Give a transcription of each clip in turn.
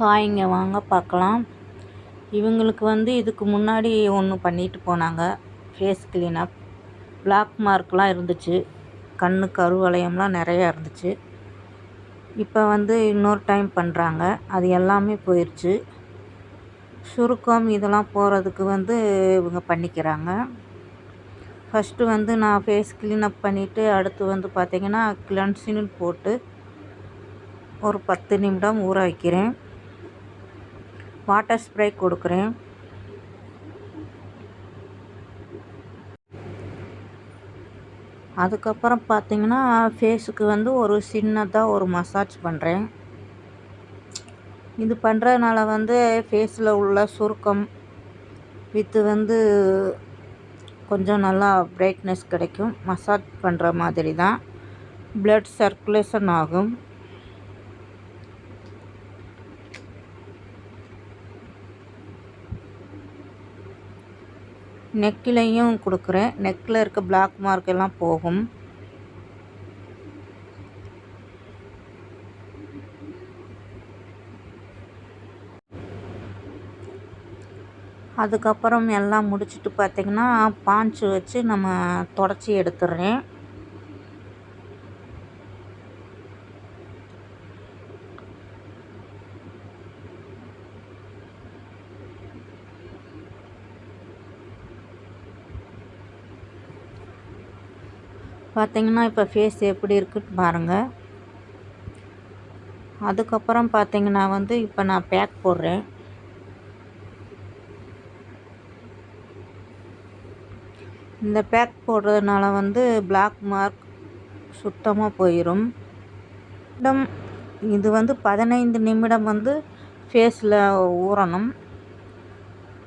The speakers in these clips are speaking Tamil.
ஹாய்ங்க வாங்க பார்க்கலாம் இவங்களுக்கு வந்து இதுக்கு முன்னாடி ஒன்று பண்ணிட்டு போனாங்க. ஃபேஸ் க்ளீனப் பிளாக் மார்க்லாம் இருந்துச்சு. கண்ணு கருவளையம்லாம் நிறையா இருந்துச்சு. இப்போ வந்து இன்னொரு டைம் பண்ணுறாங்க அது எல்லாமே போயிடுச்சு சுருக்கம் இதெல்லாம் போகிறதுக்கு வந்து இவங்க பண்ணிக்கிறாங்க. ஃபஸ்ட்டு வந்து நான் ஃபேஸ் க்ளீனப் பண்ணிவிட்டு அடுத்து வந்து பார்த்திங்கன்னா கிளன்சின்னு போட்டு ஒரு பத்து நிமிடம் ஊற வைக்கிறேன். வாட்டர் ஸ்ப்ரே கொடுக்குறேன். அதுக்கப்புறம் பார்த்திங்கன்னா ஃபேஸுக்கு வந்து ஒரு சின்னதாக ஒரு மசாஜ் பண்ணுறேன் இது பண்ணுறதுனால வந்து ஃபேஸில் உள்ள சுருக்கம் வித்து வந்து கொஞ்சம் நல்லா பிரைட்னஸ் கிடைக்கும். மசாஜ் பண்ணுற மாதிரி தான் ப்ளட் சர்க்குலேஷன் ஆகும். நெக்கிலையும் கொடுக்குறேன். நெக்கில் இருக்க பிளாக் மார்க் எல்லாம் போகும். அதுக்கப்புறம் எல்லாம் முடிச்சுட்டு பார்த்திங்கன்னா பாஞ்சு வச்சு நம்ம தொடச்சி எடுத்துடுறேன். பார்த்தீங்கன்னா இப்போ ஃபேஸ் எப்படி இருக்குன்னு பாருங்கள் அதுக்கப்புறம் பார்த்தீங்கன்னா வந்து இப்போ நான் பேக் போடுறேன். இந்த பேக் போடுறதுனால வந்து பிளாக் மார்க் சுத்தமாக போயிடும் இது வந்து பதினைந்து நிமிடம் வந்து ஃபேஸில் ஊறணும்.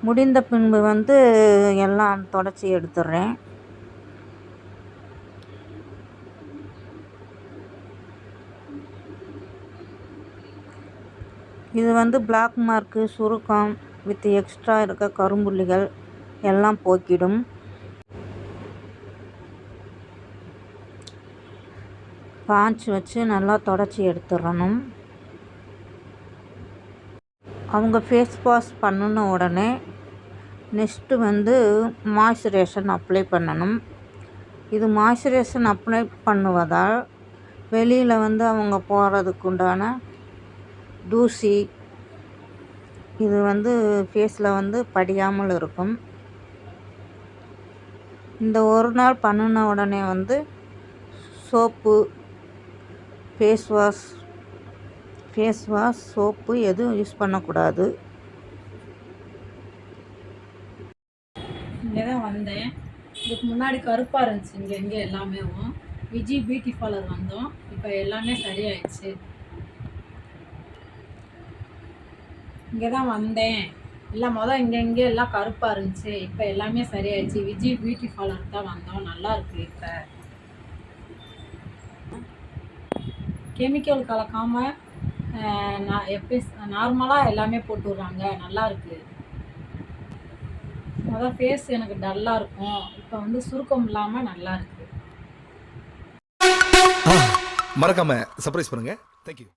முடிந்த பின்பு வந்து எல்லாம் தொடச்சி எடுத்துடுறேன். இது வந்து பிளாக் மார்க்கு சுருக்கம் வித் எக்ஸ்ட்ரா இருக்க கரும்புள்ளிகள் எல்லாம் போக்கிடும். பாஞ்ச் வச்சு நல்லா தொடச்சி எடுத்துடணும். அவங்க ஃபேஸ் வாஷ் பண்ணின உடனே நெக்ஸ்ட்டு வந்து மாய்ஸ்சரைசன் அப்ளை பண்ணணும். இது மாய்ஸ்சரைசன் அப்ளை பண்ணுவதால் வெளியில் வந்து அவங்க போகிறதுக்கு உண்டான தூசி இது வந்து ஃபேஸில் வந்து படியாமல் இருக்கும். இந்த ஒரு நாள் பண்ணின உடனே வந்து soap face wash face wash soap எதுவும் யூஸ் பண்ணக்கூடாது. இங்கே தான் வந்தேன். இதுக்கு முன்னாடி கருப்பாக இருந்துச்சு இங்கே இங்கே எல்லாமே விஜி பியூட்டி பார்லர் வந்தோம். இப்போ எல்லாமே சரியாயிடுச்சு. இங்கே தான் வந்தேன். இல்லை மொதல் இங்கே இங்கே எல்லாம் கருப்பாக இருந்துச்சு. இப்போ எல்லாமே சரியாயிடுச்சு. விஜய் பியூட்டி பார்லர் தான் வந்தோம். நல்லா இருக்கு இப்போ. கெமிக்கல் கலக்காமல் நான் எப்படி நார்மலாக எல்லாமே போட்டு விட்றாங்க. நல்லா இருக்கு. மொதல் ஃபேஸ் எனக்கு டல்லாக இருக்கும். இப்போ வந்து சுருக்கம் இல்லாமல் நல்லா இருக்கு. மறக்காம சர்ப்ரைஸ் பண்ணுங்க. தேங்க்யூ